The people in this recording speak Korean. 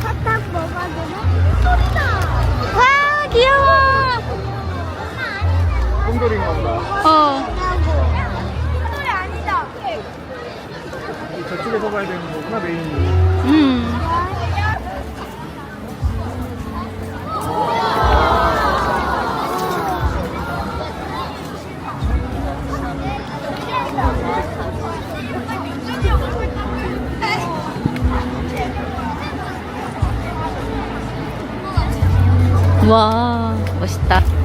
사탕 먹었는데 소리나. 와 귀여워. 곰돌이인가 보다. 어. 소리 아니다. 저쪽에서 봐야 되는 거구나, 메인이. 음. 와, 멋있다.